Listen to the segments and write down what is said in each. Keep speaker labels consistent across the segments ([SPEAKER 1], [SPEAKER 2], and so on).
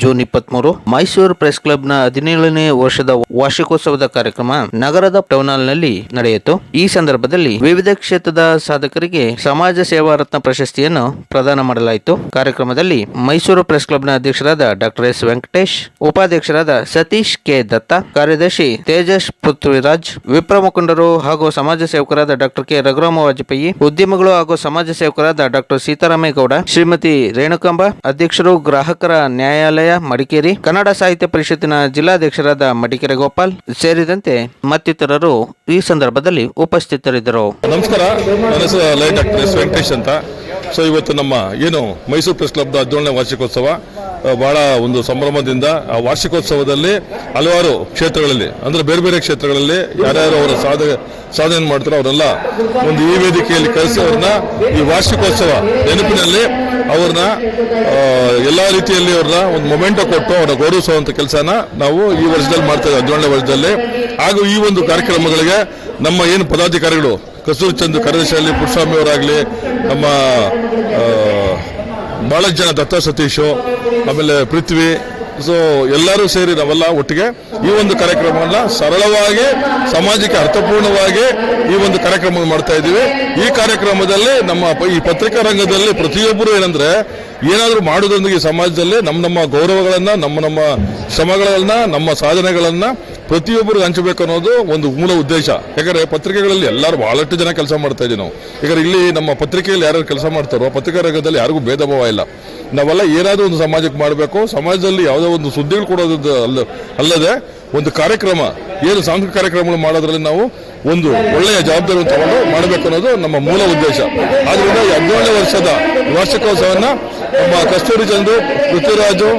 [SPEAKER 1] June ಇಪ್ಪತ್ಮೂರು, Mysuru press ಕ್ಲಬ್ನ ಹದಿನೇಳನೇ ವರ್ಷದ ವಾರ್ಷಿಕೋತ್ಸವದ ಕಾರ್ಯಕ್ರಮ ನಗರದ ಟೌನ್ನಲ್ಲಿ ನಡೆಯಿತು. ಈ ಸಂದರ್ಭದಲ್ಲಿ ವಿವಿಧ ಕ್ಷೇತ್ರದ ಸಾಧಕರಿಗೆ ಸಮಾಜ ಸೇವಾ ರತ್ನ ಪ್ರಶಸ್ತಿಯನ್ನು ಪ್ರದಾನ ಮಾಡಲಾಯಿತು. ಕಾರ್ಯಕ್ರಮದಲ್ಲಿ ಮೈಸೂರು ಪ್ರೆಸ್ ಕ್ಲಬ್ನ ಅಧ್ಯಕ್ಷರಾದ ಡಾಕ್ಟರ್ ಎಸ್ ವೆಂಕಟೇಶ್, ಉಪಾಧ್ಯಕ್ಷರಾದ ಸತೀಶ್ ಕೆ ದತ್ತ, ಕಾರ್ಯದರ್ಶಿ ತೇಜಸ್ ಪೃಥ್ವಿರಾಜ್ ವಿಪ್ರ ಮುಖಂಡರು ಹಾಗೂ ಸಮಾಜ ಸೇವಕರಾದ ಡಾಕ್ಟರ್ ಕೆ ರಘುರಾಮ ವಾಜಪೇಯಿ, ಉದ್ಯಮಿಗಳು ಹಾಗೂ ಸಮಾಜ ಸೇವಕರಾದ ಡಾಕ್ಟರ್ ಸೀತಾರಾಮೇಗೌಡ ಶ್ರೀಮತಿ ರೇಣುಕಾಂಬ, ಅಧ್ಯಕ್ಷರು, ಗ್ರಾಹಕರ ನ್ಯಾಯಾಲಯ ಮಡಿಕೇರಿ, ಕನ್ನಡ ಸಾಹಿತ್ಯ ಪರಿಷತ್ತಿನ ಜಿಲ್ಲಾಧ್ಯಕ್ಷರಾದ ಮಡಿಕೇರಿ ಗೋಪಾಲ್ ಸೇರಿದಂತೆ ಮತ್ತಿತರರು ಈ ಸಂದರ್ಭದಲ್ಲಿ ಉಪಸ್ಥಿತರಿದ್ದರು.
[SPEAKER 2] ನಮಸ್ಕಾರ ವೆಂಕಟೇಶ್ ಅಂತ. ಸೊ ಇವತ್ತು ನಮ್ಮ ಏನು ಮೈಸೂರು ಪ್ರೆಸ್ ಕ್ಲಬ್ದ ಹದಿನೇಳನೇ ವಾರ್ಷಿಕೋತ್ಸವ ಬಹಳ ಒಂದು ಸಂಭ್ರಮದಿಂದ ಆ ವಾರ್ಷಿಕೋತ್ಸವದಲ್ಲಿ ಹಲವಾರು ಕ್ಷೇತ್ರಗಳಲ್ಲಿ, ಅಂದ್ರೆ ಬೇರೆ ಬೇರೆ ಕ್ಷೇತ್ರಗಳಲ್ಲಿ ಯಾರ್ಯಾರು ಅವರ ಸಾಧನೆ ಸಾಧನೆ ಮಾಡ್ತಾರೋ ಅವರೆಲ್ಲ ಒಂದು ಈ ವೇದಿಕೆಯಲ್ಲಿ ಕಲಿಸಿ ಅವ್ರನ್ನ ಈ ವಾರ್ಷಿಕೋತ್ಸವ ನೆನಪಿನಲ್ಲಿ ಅವ್ರನ್ನ ಎಲ್ಲಾ ರೀತಿಯಲ್ಲಿ ಅವ್ರನ್ನ ಒಂದು ಮೊಮೆಂಟೋ ಕೊಟ್ಟು ಅವರ ಗೌರವಿಸುವಂತ ಕೆಲಸನ ನಾವು ಈ ವರ್ಷದಲ್ಲಿ ಮಾಡ್ತಾ ಇದ್ದೀವಿ, ಹದಿನೇಳನೇ ವರ್ಷದಲ್ಲಿ. ಹಾಗೂ ಈ ಒಂದು ಕಾರ್ಯಕ್ರಮಗಳಿಗೆ ನಮ್ಮ ಏನು ಪದಾಧಿಕಾರಿಗಳು ಕಸೂರಿ ಚಂದ್ ಕರದಶಾಲಿ ಪುಟ್ಸ್ವಾಮಿ ಅವರಾಗಲಿ, ನಮ್ಮ ಬಹಳ ಜನ ದತ್ತ ಸತೀಶು, ಆಮೇಲೆ ಪೃಥ್ವಿ, ಸೊ ಎಲ್ಲರೂ ಸೇರಿ ನಾವೆಲ್ಲ ಒಟ್ಟಿಗೆ ಈ ಒಂದು ಕಾರ್ಯಕ್ರಮವನ್ನ ಸರಳವಾಗಿ, ಸಮಾಜಕ್ಕೆ ಅರ್ಥಪೂರ್ಣವಾಗಿ ಈ ಒಂದು ಕಾರ್ಯಕ್ರಮ ಮಾಡ್ತಾ ಇದ್ದೀವಿ. ಈ ಕಾರ್ಯಕ್ರಮದಲ್ಲಿ ನಮ್ಮ ಈ ಪತ್ರಿಕಾ ರಂಗದಲ್ಲಿ ಪ್ರತಿಯೊಬ್ಬರು ಏನಂದ್ರೆ, ಏನಾದರೂ ಮಾಡೋದ್ರೊಂದಿಗೆ ಸಮಾಜದಲ್ಲಿ ನಮ್ಮ ನಮ್ಮ ಗೌರವಗಳನ್ನ, ನಮ್ಮ ನಮ್ಮ ಶ್ರಮಗಳನ್ನ, ನಮ್ಮ ಸಾಧನೆಗಳನ್ನ ಪ್ರತಿಯೊಬ್ಬರು ಹಂಚಬೇಕು ಅನ್ನೋದು ಒಂದು ಮೂಲ ಉದ್ದೇಶ. ಯಾಕಂದ್ರೆ ಪತ್ರಿಕೆಗಳಲ್ಲಿ ಎಲ್ಲರೂ ಬಹಳಷ್ಟು ಜನ ಕೆಲಸ ಮಾಡ್ತಾ ಇದೀವಿ ನಾವು. ಯಾಕಂದ್ರೆ ಇಲ್ಲಿ ನಮ್ಮ ಪತ್ರಿಕೆಯಲ್ಲಿ ಯಾರು ಕೆಲಸ ಮಾಡ್ತಾರೋ ಪತ್ರಿಕಾ ರಂಗದಲ್ಲಿ ಯಾರಿಗೂ ಭೇದ ಭಾವ ಇಲ್ಲ. ನಾವೆಲ್ಲ ಏನಾದರೂ ಒಂದು ಸಮಾಜಕ್ಕೆ ಮಾಡಬೇಕು. ಸಮಾಜದಲ್ಲಿ ಯಾವುದೋ ಒಂದು ಸುದ್ದಿಗಳು ಕೊಡೋದು ಅಲ್ಲ ಅಲ್ಲದೆ ಒಂದು ಕಾರ್ಯಕ್ರಮ, ಏನು ಸಾಂಸ್ಕೃತಿಕ ಕಾರ್ಯಕ್ರಮಗಳು ಮಾಡೋದ್ರಲ್ಲಿ ನಾವು ಒಂದು ಒಳ್ಳೆಯ ಜವಾಬ್ದಾರಿಯನ್ನು ತಗೊಂಡು ಮಾಡಬೇಕು ಅನ್ನೋದು ನಮ್ಮ ಮೂಲ ಉದ್ದೇಶ. ಆದ್ದರಿಂದ ಹದಿನೇಳನೇ ವರ್ಷದ ವಾರ್ಷಿಕೋತ್ಸವನ್ನ ನಮ್ಮ ಕಸ್ತೂರಿ ಚಂದ್ರು ಪೃಥ್ವಿರಾಜು,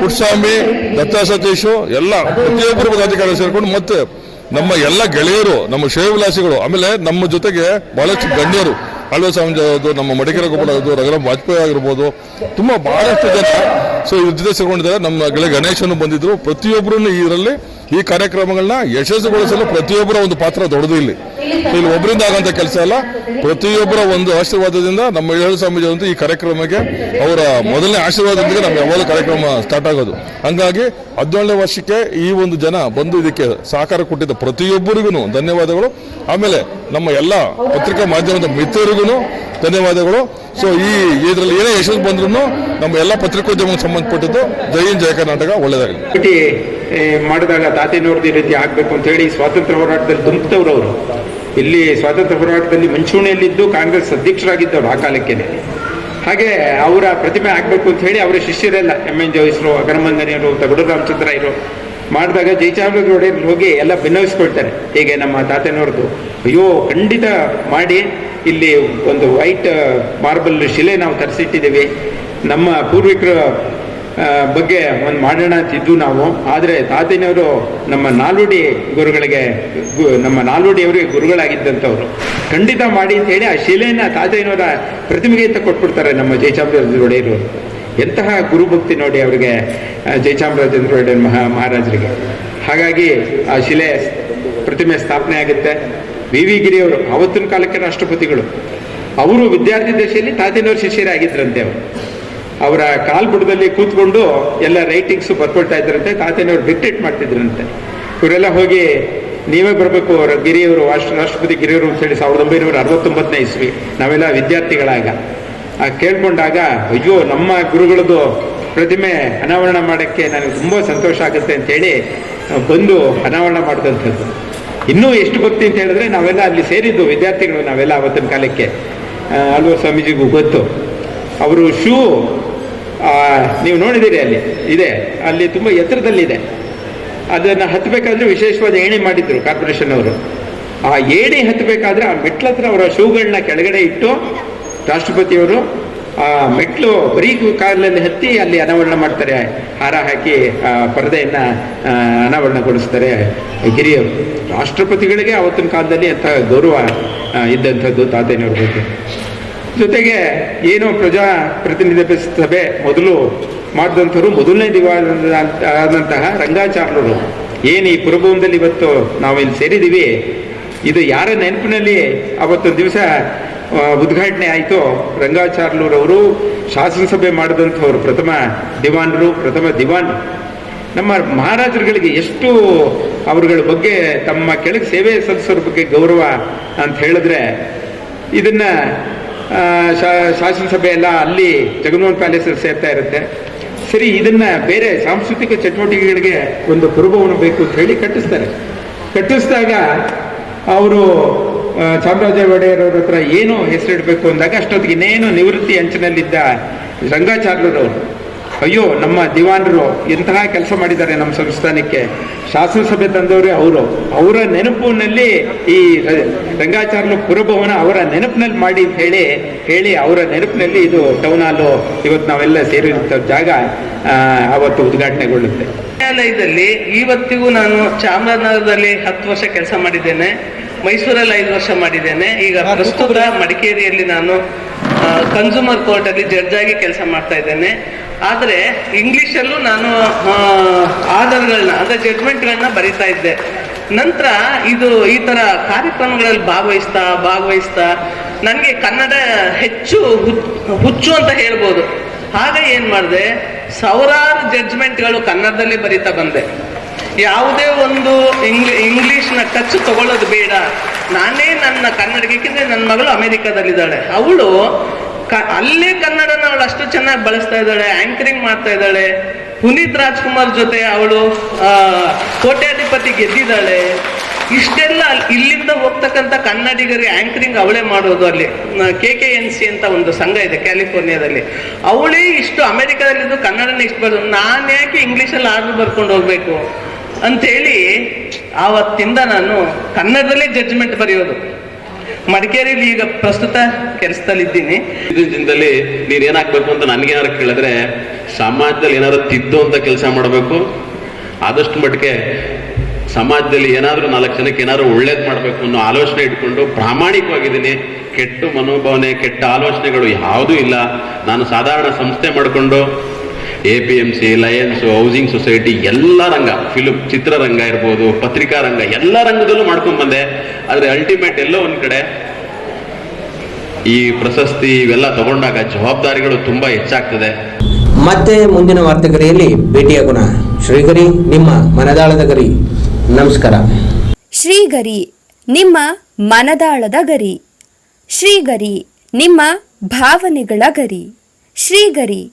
[SPEAKER 2] ಪುಟ್ಸ್ವಾಮಿ, ದತ್ತಾ ಸತೀಶು, ಎಲ್ಲ ಪ್ರತಿಯೊಬ್ಬರು ಪದಾಧಿಕಾರಿ ಸೇರಿಕೊಂಡು ಮತ್ತೆ ನಮ್ಮ ಎಲ್ಲ ಗೆಳೆಯರು, ನಮ್ಮ ಶ್ರೇಯವಿಲಾಸಿಗಳು, ಆಮೇಲೆ ನಮ್ಮ ಜೊತೆಗೆ ಬಹಳಷ್ಟು ಗಣ್ಯರು ಆಳ್ವೆ ಆಗೋದು ನಮ್ಮ ಮಡಿಕೇರಿ ಆಗೋದು ರಘುರಾಮ್ ವಾಜಪೇಯಿ ಆಗಿರ್ಬೋದು, ತುಂಬ ಬಹಳಷ್ಟು ಜನ. ಸೊ ಇವ್ರ ಜೊತೆ ನಮ್ಮ ಗೆಳೆ ಗಣೇಶನು ಬಂದಿದ್ರು. ಪ್ರತಿಯೊಬ್ಬರು ಇದರಲ್ಲಿ ಈ ಕಾರ್ಯಕ್ರಮಗಳನ್ನ ಯಶಸ್ಸುಗೊಳಿಸಲು ಪ್ರತಿಯೊಬ್ಬರ ಒಂದು ಪಾತ್ರ ದೊಡ್ಡದು ಇಲ್ಲಿ. ಇಲ್ಲಿ ಒಬ್ಬರಿಂದ ಆಗಂತ ಕೆಲಸ ಅಲ್ಲ, ಪ್ರತಿಯೊಬ್ಬರ ಒಂದು ಆಶೀರ್ವಾದದಿಂದ ನಮ್ಮ ಸ್ವಾಮೀಜಿ ಅಂತ ಈ ಕಾರ್ಯಕ್ರಮಕ್ಕೆ ಅವರ ಮೊದಲನೇ ಆಶೀರ್ವಾದದೊಂದಿಗೆ ನಮ್ಮ ಯಾವಾಗ ಕಾರ್ಯಕ್ರಮ ಸ್ಟಾರ್ಟ್ ಆಗೋದು. ಹಂಗಾಗಿ ಹದಿನೇಳನೇ ವರ್ಷಕ್ಕೆ ಈ ಒಂದು ಜನ ಬಂದು ಇದಕ್ಕೆ ಸಹಕಾರ ಕೊಟ್ಟಿದ್ದ ಪ್ರತಿಯೊಬ್ಬರಿಗೂ ಧನ್ಯವಾದಗಳು. ಆಮೇಲೆ ನಮ್ಮ ಎಲ್ಲ ಪತ್ರಿಕಾ ಮಾಧ್ಯಮದ ಮಿತ್ರರಿಗೂ ಧನ್ಯವಾದಗಳು. ಸೊ ಈ ಇದರಲ್ಲಿ ಏನೇ ಯಶಸ್ಸು ಬಂದ್ರೂ ನಮ್ಮ ಎಲ್ಲ ಪತ್ರಿಕೋದ್ಯಮಕ್ಕೆ ಸಂಬಂಧಪಟ್ಟಿದ್ದು ಜೈ ಜಯ ಕರ್ನಾಟಕ ಒಳ್ಳೆಯದಾಗಲಿ
[SPEAKER 3] ಮಾಡಿದಾಗ ತಾತೇನವ್ರದ್ದು ಈ ರೀತಿ ಆಗಬೇಕು ಅಂತ ಹೇಳಿ ಸ್ವಾತಂತ್ರ್ಯ ಹೋರಾಟದಲ್ಲಿ ತುಂಬಿದವರು ಅವರು. ಇಲ್ಲಿ ಸ್ವಾತಂತ್ರ್ಯ ಹೋರಾಟದಲ್ಲಿ ಮುಂಚೂಣಿಯಲ್ಲಿದ್ದು ಕಾಂಗ್ರೆಸ್ ಅಧ್ಯಕ್ಷರಾಗಿದ್ದವರು ಆ ಕಾಲಕ್ಕೇನೆ. ಹಾಗೆ ಅವರ ಪ್ರತಿಮೆ ಆಗಬೇಕು ಅಂತ ಹೇಳಿ ಅವರ ಶಿಷ್ಯರೆಲ್ಲ ಎಂ ಎನ್ ಜೋಯಿಸ್ರು ಅಗರಮಂದನಿಯರು ತಗಡು ರಾಮಚಂದ್ರ ಇರು. ಮಾಡಿದಾಗ ಜಯಚಾಮರಾಜ ಒಡೆಯರ್ ಹೋಗಿ ಎಲ್ಲ ಭಿನ್ನವಿಸ್ಕೊಳ್ತಾರೆ ಹೀಗೆ ನಮ್ಮ ತಾತನವ್ರದ್ದು ಅಯ್ಯೋ, ಖಂಡಿತ ಮಾಡಿ. ಇಲ್ಲಿ ಒಂದು ವೈಟ್ ಮಾರ್ಬಲ್ ಶಿಲೆ ನಾವು ತರಿಸಿಟ್ಟಿದ್ದೀವಿ. ನಮ್ಮ ಪೂರ್ವಿಕರ ಬಗ್ಗೆ ಒಂದು ಮಾಡೋಣ ಅಂತಿದ್ದು ನಾವು. ಆದರೆ ತಾತಿನವರು ನಮ್ಮ ನಾಲ್ವಡಿ ಗುರುಗಳಿಗೆ ನಮ್ಮ ನಾಲ್ವಡಿಯವರಿಗೆ ಗುರುಗಳಾಗಿದ್ದಂಥವ್ರು. ಖಂಡಿತ ಮಾಡಿ ಅಂತ ಹೇಳಿ ಆ ಶಿಲೆಯನ್ನು ತಾತಯ್ಯನವರ ಪ್ರತಿಮೆಗೆ ಅಂತ ಕೊಟ್ಬಿಡ್ತಾರೆ ನಮ್ಮ ಜಯಚಾಮರಾಜ ಒಡೆಯರು ಎಂತಹ ಗುರುಭಕ್ತಿ ನೋಡಿ ಅವರಿಗೆ ಜಯಚಾಮರಾಜೇಂದ್ರ ಒಡೆಯರ್ ಮಹಾ, ಮಹಾರಾಜರಿಗೆ. ಹಾಗಾಗಿ ಆ ಶಿಲೆ ಪ್ರತಿಮೆ ಸ್ಥಾಪನೆ ಆಗುತ್ತೆ. ವಿ ವಿ ಗಿರಿಯವರು ಅವತ್ತಿನ ಕಾಲಕ್ಕೆ ರಾಷ್ಟ್ರಪತಿಗಳು. ಅವರು ವಿದ್ಯಾರ್ಥಿ ದಶೆಯಲ್ಲಿ ತಾತನವ್ರ ಶಿಷ್ಯರಾಗಿದ್ರಂತೆ ಅವರು. ಅವರ ಕಾಲ್ಬುಡದಲ್ಲಿ ಕೂತ್ಕೊಂಡು ಎಲ್ಲ ರೈಟಿಂಗ್ಸ್ ಬರ್ಕೊಳ್ತಾ ಇದ್ರಂತೆ ತಾತನವ್ರು ಡಿಕ್ಟೇಟ್ ಮಾಡ್ತಿದ್ರಂತೆ. ಇವರೆಲ್ಲ ಹೋಗಿ ನೀವೇ ಬರಬೇಕು ಅವರ ಗಿರಿಯವರು ರಾಷ್ಟ್ರ ರಾಷ್ಟ್ರಪತಿ ಗಿರಿಯವರು ಅಂತ ಹೇಳಿ ಸಾವಿರದ ಒಂಬೈನೂರ ಅರವತ್ತೊಂಬತ್ತನೇ ಇಸ್ವಿ. ನಾವೆಲ್ಲ ವಿದ್ಯಾರ್ಥಿಗಳಾಗ. ಆ ಕೇಳ್ಕೊಂಡಾಗ, ಅಯ್ಯೋ, ನಮ್ಮ ಗುರುಗಳದ್ದು ಪ್ರತಿಮೆ ಅನಾವರಣ ಮಾಡೋಕ್ಕೆ ನನಗೆ ತುಂಬ ಸಂತೋಷ ಆಗುತ್ತೆ ಅಂತೇಳಿ ಬಂದು ಅನಾವರಣ ಮಾಡಿದಂಥದ್ದು. ಇನ್ನೂ ಎಷ್ಟು ಭಕ್ತಿ ಅಂತ ಹೇಳಿದ್ರೆ ನಾವೆಲ್ಲ ಅಲ್ಲಿ ಸೇರಿದ್ದು ವಿದ್ಯಾರ್ಥಿಗಳು ನಾವೆಲ್ಲ ಅವತ್ತಿನ ಕಾಲಕ್ಕೆ. ಅಲ್ವ ಸ್ವಾಮೀಜಿಗೂ ಗೊತ್ತು. ಅವರು ಶೂ ನೀವು ನೋಡಿದ್ದೀರಿ ಅಲ್ಲಿ. ಇದೆ. ಅಲ್ಲಿ ತುಂಬ ಎತ್ತರದಲ್ಲಿದೆ. ಅದನ್ನು ಹತ್ತಬೇಕಾದ್ರೆ ವಿಶೇಷವಾದ ಏಣಿ ಮಾಡಿದ್ರು ಕಾರ್ಪೊರೇಷನ್ ಅವರು. ಆ ಏಣಿ ಹತ್ತಬೇಕಾದ್ರೆ ಆ ಮೆಟ್ಲ ಹತ್ರ ಅವರ ಶೂಗಳನ್ನ ಕೆಳಗಡೆ ಇಟ್ಟು ರಾಷ್ಟ್ರಪತಿಯವರು ಆ ಮೆಟ್ಲು ಬರೀ ಕಾಲಲ್ಲಿ ಹತ್ತಿ ಅಲ್ಲಿ ಅನಾವರಣ ಮಾಡ್ತಾರೆ. ಹಾರ ಹಾಕಿ, ಆ, ಪರದೆಯನ್ನ ಅನಾವರಣಗೊಳಿಸ್ತಾರೆ ಗಿರಿಯವರು ರಾಷ್ಟ್ರಪತಿಗಳಿಗೆ ಅವತ್ತಿನ ಕಾಲದಲ್ಲಿ ಅಂತ ಗೌರವ ಇದ್ದಂಥದ್ದು ತಾತಯ್ಯನವ್ರ ಬಗ್ಗೆ ಜೊತೆಗೆ ಏನು ಪ್ರಜಾ ಪ್ರತಿನಿಧಿ ಸಭೆ ಮೊದಲು ಮಾಡಿದಂಥವ್ರು ಮೊದಲನೇ ದಿವಾನದಂತಹ ರಂಗಾಚಾರ್ಯರು. ಏನು ಈ ಪುರಭವನದಲ್ಲಿ ಇವತ್ತು ನಾವು ಇಲ್ಲಿ ಸೇರಿದ್ದೀವಿ? ಇದು ಯಾರ ನೆನಪಿನಲ್ಲಿ ಅವತ್ತು ದಿವಸ ಉದ್ಘಾಟನೆ ಆಯಿತು? ರಂಗಾಚಾರ್ಲೂರವರು ಶಾಸನಸಭೆ ಮಾಡಿದಂಥವ್ರು, ಪ್ರಥಮ ದಿವಾನರು, ಪ್ರಥಮ ದಿವಾನ್. ನಮ್ಮ ಮಹಾರಾಜರುಗಳಿಗೆ ಎಷ್ಟು ಅವರುಗಳ ಬಗ್ಗೆ, ತಮ್ಮ ಕೆಳಗೆ ಸೇವೆ ಸಲ್ಲಿಸೋರ ಬಗ್ಗೆ ಗೌರವ ಅಂತ ಹೇಳಿದ್ರೆ, ಇದನ್ನ ಶಾಸನಸಭೆ ಎಲ್ಲ ಅಲ್ಲಿ ಜಗನ್ಮೋಹನ್ ಪ್ಯಾಲೇಸಲ್ಲಿ ಸೇರ್ತಾ ಇರುತ್ತೆ. ಸರಿ, ಇದನ್ನ ಬೇರೆ ಸಾಂಸ್ಕೃತಿಕ ಚಟುವಟಿಕೆಗಳಿಗೆ ಒಂದು ಪುರಭವನ ಬೇಕು ಅಂತ ಹೇಳಿ ಕಟ್ಟಿಸ್ತಾರೆ. ಕಟ್ಟಿಸಿದಾಗ ಅವರು ಚಾಮರಾಜ ಒಡೆಯರ್ ಅವ್ರ ಹತ್ರ ಏನು ಹೆಸರಿಡಬೇಕು ಅಂದಾಗ ಅಷ್ಟೊತ್ತಿಗೆ ಇನ್ನೇನು ನಿವೃತ್ತಿ ಅಂಚಿನಲ್ಲಿದ್ದ ರಂಗಾಚಾರ್ಯರವರು ಅಯ್ಯೋ ನಮ್ಮ ದಿವಾನರು ಎಂತಹ ಕೆಲಸ ಮಾಡಿದ್ದಾರೆ ನಮ್ಮ ಸಂಸ್ಥಾನಕ್ಕೆ. ಶಾಸನಸಭೆ ತಂದವರೇ ಅವರು. ಅವರ ನೆನಪಿನಲ್ಲಿ ಈ ರಂಗಾಚಾರ್ಯ ಪುರಭವನ ಅವರ ನೆನಪಿನಲ್ಲಿ ಮಾಡಿ ಅಂತ ಹೇಳಿ ಹೇಳಿ ಅವರ ನೆನಪಿನಲ್ಲಿ ಇದು ಟೌನ್ ಹಾಲು ಇವತ್ತು ನಾವೆಲ್ಲ ಸೇರಿರೋ ಜಾಗ ಅವತ್ತು ಉದ್ಘಾಟನೆಗೊಳ್ಳುತ್ತೆ.
[SPEAKER 4] ನ್ಯಾಯಾಲಯದಲ್ಲಿ ಇವತ್ತಿಗೂ ನಾನು ಚಾಮರಾಜನಗರದಲ್ಲಿ ಹತ್ತು ವರ್ಷ ಕೆಲಸ ಮಾಡಿದ್ದೇನೆ. ಮೈಸೂರಲ್ಲಿ ಐದು ವರ್ಷ ಮಾಡಿದ್ದೇನೆ. ಈಗ ಪ್ರಸ್ತುತ ಮಡಿಕೇರಿಯಲ್ಲಿ ನಾನು ಕನ್ಸ್ಯೂಮರ್ ಕೋರ್ಟ್ ಅಲ್ಲಿ ಜಡ್ಜ್ ಆಗಿ ಕೆಲಸ ಮಾಡ್ತಾ ಇದ್ದೇನೆ. ಆದರೆ ಇಂಗ್ಲಿಷಲ್ಲೂ ನಾನು ಆರ್ಡರ್ಗಳನ್ನ ಅಂದ್ರೆ ಜಡ್ಜ್ಮೆಂಟ್ಗಳನ್ನ ಬರಿತಾ ಇದ್ದೆ. ನಂತರ ಇದು ಈ ತರ ಕಾರ್ಯಕ್ರಮಗಳಲ್ಲಿ ಭಾಗವಹಿಸ್ತಾ ಭಾಗವಹಿಸ್ತಾ ನನಗೆ ಕನ್ನಡ ಹೆಚ್ಚು ಹುಚ್- ಹುಚ್ಚು ಅಂತ ಹೇಳ್ಬೋದು. ಆಗ ಏನ್ ಮಾಡಿದೆ? ಸಾವಿರಾರು ಜಡ್ಜ್ಮೆಂಟ್ಗಳು ಕನ್ನಡದಲ್ಲಿ ಬರಿತಾ ಬಂದೆ. ಯಾವುದೇ ಒಂದು ಇಂಗ್ಲಿ ನ ಟಚ್ ತಗೊಳ್ಳೋದು ಬೇಡ. ನಾನೇ ನನ್ನ ಏಕೆಂದ್ರೆ ನನ್ನ ಮಗಳು ಅಮೆರಿಕದಲ್ಲಿದ್ದಾಳೆ. ಅವಳು ಕ, ಅಲ್ಲೇ ಕನ್ನಡನ ಅವಳು ಅಷ್ಟು ಚೆನ್ನಾಗಿ ಬಳಸ್ತಾ ಇದ್ದಾಳೆ ಆಂಕರಿಂಗ್ ಮಾಡ್ತಾ ಇದ್ದಾಳೆ. ಪುನೀತ್ ರಾಜ್ಕುಮಾರ್ ಜೊತೆ ಅವಳು ಕೋಟ್ಯಾಧಿಪತಿ ಗೆದ್ದಿದ್ದಾಳೆ. ಇಷ್ಟೆಲ್ಲ ಇಲ್ಲಿಂದ ಹೋಗ್ತಕ್ಕಂಥ ಕನ್ನಡಿಗರಿಗೆ ಆಂಕರಿಂಗ್ ಅವಳೇ ಮಾಡೋದು ಅಲ್ಲಿ ಕೆ ಕೆ ಎನ್ ಸಿ ಅಂತ ಒಂದು ಸಂಘ ಇದೆ ಕ್ಯಾಲಿಫೋರ್ನಿಯಾದಲ್ಲಿ. ಅವಳೇ ಇಷ್ಟು ಅಮೆರಿಕದಲ್ಲಿದ್ದು ಕನ್ನಡನ ಇಷ್ಟು ಬರೋದು ನಾನು ಯಾಕೆ ಇಂಗ್ಲೀಷಲ್ಲಿ ಆರ್ಡರ್ ಬರ್ಕೊಂಡು ಹೋಗ್ಬೇಕು? ಅಂತೇಳಿ ಆವತ್ತಿಂದ ನಾನು ಕನ್ನಡದಲ್ಲೇ ಜಡ್ಜ್ಮೆಂಟ್ ಬರೆಯೋದು. ಮಡಿಕೇರಿಲಿ ಈಗ ಪ್ರಸ್ತುತ ಕೆಲಸದಲ್ಲಿದ್ದೀನಿ.
[SPEAKER 5] ದಿನದಲ್ಲಿ ನೀನ್ ಏನಾಗ್ಬೇಕು ಅಂತ ನನ್ಗೇನಾರು ಕೇಳಿದ್ರೆ ಸಮಾಜದಲ್ಲಿ ಏನಾದ್ರು ತಿದ್ದು ಅಂತ ಕೆಲಸ ಮಾಡಬೇಕು. ಆದಷ್ಟು ಮಟ್ಟಿಗೆ ಸಮಾಜದಲ್ಲಿ ಏನಾದ್ರೂ ನಾಲ್ಕು ಜನಕ್ಕೆ ಏನಾದ್ರು ಒಳ್ಳೇದು ಮಾಡಬೇಕು ಅನ್ನೋ ಆಲೋಚನೆ ಇಟ್ಕೊಂಡು ಪ್ರಾಮಾಣಿಕವಾಗಿದ್ದೀನಿ. ಕೆಟ್ಟ ಮನೋಭಾವನೆ, ಕೆಟ್ಟ ಆಲೋಚನೆಗಳು ಯಾವುದೂ ಇಲ್ಲ. ನಾನು ಸಾಧಾರಣ ಸಂಸ್ಥೆ ಮಾಡಿಕೊಂಡು A P M C lions housing society ಎಲ್ಲ ರಂಗ ಫಿಲಿಪ್ ಚಿತ್ರರಂಗ ಇರ್ಬೋದು ಪತ್ರಿಕಾ ರಂಗ ಎಲ್ಲ ರಂಗದಲ್ಲೂ ಮಾಡ್ಕೊಂಡ್ ಬಂದೆ. ಆದ್ರೆ ಅಲ್ಟಿಮೇಟ್ ಎಲ್ಲೋ ಒಂದ್ ಕಡೆ ಈ ಪ್ರಶಸ್ತಿ ಇವೆಲ್ಲ ತಗೊಂಡಾಗ ಜವಾಬ್ದಾರಿಗಳು ತುಂಬಾ ಹೆಚ್ಚಾಗ್ತದೆ.
[SPEAKER 6] ಮತ್ತೆ ಮುಂದಿನ ವಾರ್ತೆಗರಿಯಲ್ಲಿ ಭೇಟಿಯಾಗೋಣ ಶ್ರೀಗರಿ ನಿಮ್ಮ ಮನದಾಳದ ಗರಿ. ನಮಸ್ಕಾರ.
[SPEAKER 7] ಶ್ರೀಗರಿ ನಿಮ್ಮ ಮನದಾಳದ ಗರಿ. ಶ್ರೀಗರಿ ನಿಮ್ಮ ಭಾವನೆಗಳ ಗರಿ. ಶ್ರೀಗರಿ